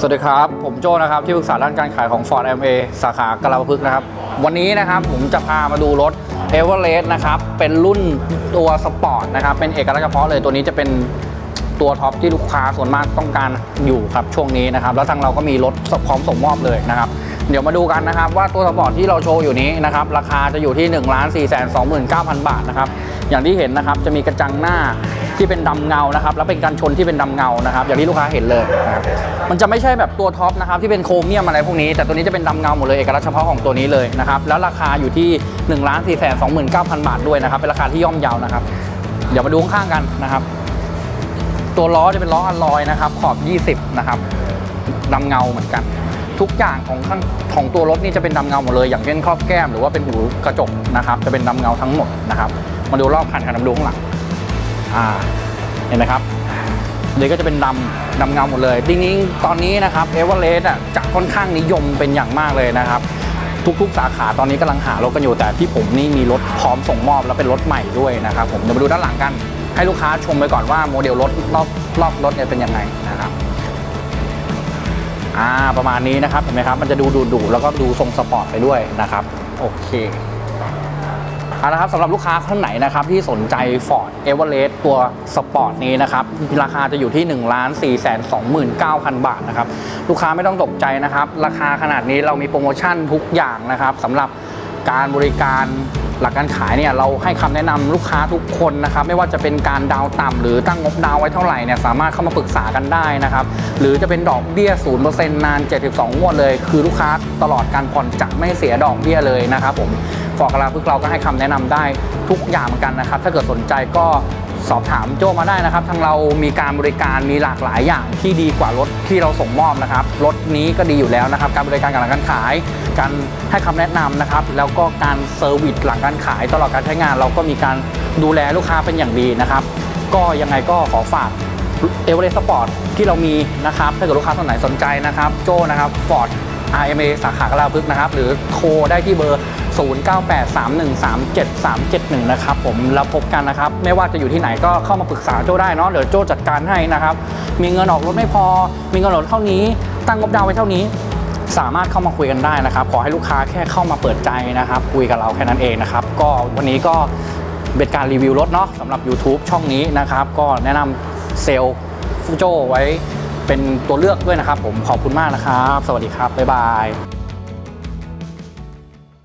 สวัสดีครับ ผมโจนะครับ ที่ปรึกษาด้านการขายของ Ford MA สาขากลาพฤกนะครับ วันนี้นะครับผมจะพามาดูรถ e v e r e s t นะครับ เป็นรุ่นตัวสปอร์ตนะครับ เป็นเอกลักษณ์เฉพาะเลยตัวนี้จะเป็นตัวท็อปที่ลูกค้าส่วนมากต้องการอยู่ครับช่วงนี้นะครับ แล้วทางเราก็มีรถพร้อมส่งมอบเลยนะครับ เดี๋ยวมาดูกันนะครับ ว่าตัวสปอร์ตที่เราโชว์อยู่นี้นะครับ ราคาจะอยู่ที่ 1 4 2 9 0 0 0 บาทนะครับอย่างที่เห็นนะครับจะมีกระจังหน้า ที่เป็นดำเงานะครับ แล้วเป็นการชนที่เป็นดำเงานะครับ อย่างที่ลูกค้าเห็นเลยนะครับมันจะไม่ใช่แบบตัวท็อปนะครับที่เป็นโครเมียมอะไรพวกนี้ แต่ตัวนี้จะเป็นดำเงาหมดเลยเอกลักษณ์เฉพาะของตัวนี้เลยนะครับ แล้วราคาอยู่ที่1นึ่งล้านสี่แสนสองหมื่นเก้าพันบาทด้วยนะครับ เป็นราคาที่ย่อมเยาวนะครับ เดี๋ยวมาดูข้างๆกันนะครับ ตัวล้อจะเป็นล้ออลลอยนะครับ ขอบ 20 นะครับดำเงาเหมือนกัน ทุกอย่างของข้างของตัวรถนี่จะเป็นดำเงาหมดเลย อย่างเช่นครอบแก้มหรือว่าเป็นหูกระจกนะครับ จะเป็นดำเงาทั้งหมดนะครับ มาดูรอบคันกันมาดูข้างหลัง อ่าเห็นไหมครับเดี๋ยวก็จะเป็นดำดำเงาหมดเลยจริงๆตอนนี้นะครับเอเวอเรสต์อะจะค่อนข้างนิยมเป็นอย่างมากเลยนะครับ ทุกๆ สาขาตอนนี้กำลังหารถกันอยู่แต่ที่ผมนี่มีรถพร้อมส่งมอบแล้วเป็นรถใหม่ด้วยนะครับผมเดี๋ยวมาดูด้านหลังกัน ให้ลูกค้าชมไปก่อนว่าโมเดลรถรอบรอบรถเนี่ยเป็นยังไงนะครับอ่าประมาณนี้นะครับเห็นไหมครับมันจะดูดูดูแล้วก็ดูทรงสปอร์ตไปด้วยนะครับโอเค เอาละครับสำหรับลูกค้าท่านไหนนะครับที่สนใจ Ford e v e r e s t ตัวสปอร์ตนี้นะครับราคาจะอยู่ที่ 1 4 2 9 0 0 0 บาทนะครับลูกค้าไม่ต้องตกใจนะครับ ราคาขนาดนี้เรามีโปรโมชั่นทุกอย่างนะครับสำหรับการบริการหลักการขายเนี่ยเราให้คำแนะนำลูกค้าทุกคนนะครับไม่ว่าจะเป็นการดาวต่ำหรือตั้งงบดาวไว้เท่าไหร่เนี่ยสามารถเข้ามาปรึกษากันได้นะครับหรือจะเป็นดอกเบี้ย 0%นาน 72 งวดเลย คือลูกค้าตลอดการผ่อนจะไม่เสียดอกเบี้ยเลยนะครับผม ฟอร์กลาพึกเราก็ให้คำแนะนำได้ทุกอย่างเหมือนกันนะครับ ถ้าเกิดสนใจก็สอบถามโจมาได้นะครับ ทางเรามีการบริการมีหลากหลายอย่างที่ดีกว่ารถที่เราส่งมอบนะครับ รถนี้ก็ดีอยู่แล้วนะครับ การบริการการหลังการขาย การให้คำแนะนำนะครับ แล้วก็การเซอร์วิสหลังการขายตลอดการใช้งาน เราก็มีการดูแลลูกค้าเป็นอย่างดีนะครับ ก็ยังไงก็ขอฝากเอเวอเรสต์สปอร์ตที่เรามีนะครับ ถ้าเกิดลูกค้าท่านไหนสนใจนะครับ โจนะครับฟอร์ด RMA สาขากลาพึกนะครับ หรือโทรได้ที่เบอร์ 0983137371 นะครับผมแล้วพบกันนะครับ ไม่ว่าจะอยู่ที่ไหนก็เข้ามาปรึกษาโจ้ได้เนาะเดี๋ยวโจ้จัดการให้นะครับ มีเงินออกรถไม่พอ มีเงินออกรถเท่านี้ ตั้งงบดาวไว้เท่านี้ สามารถเข้ามาคุยกันได้นะครับ ขอให้ลูกค้าแค่เข้ามาเปิดใจนะครับ คุยกับเราแค่นั้นเองนะครับ ก็วันนี้ก็เป็นการรีวิวรถเนาะสำหรับ YouTube ช่องนี้นะครับ ก็แนะนำเซลล์ฟูโจไว้เป็นตัวเลือกด้วยนะครับ ผมขอบคุณมากนะครับ สวัสดีครับ บ๊ายบาย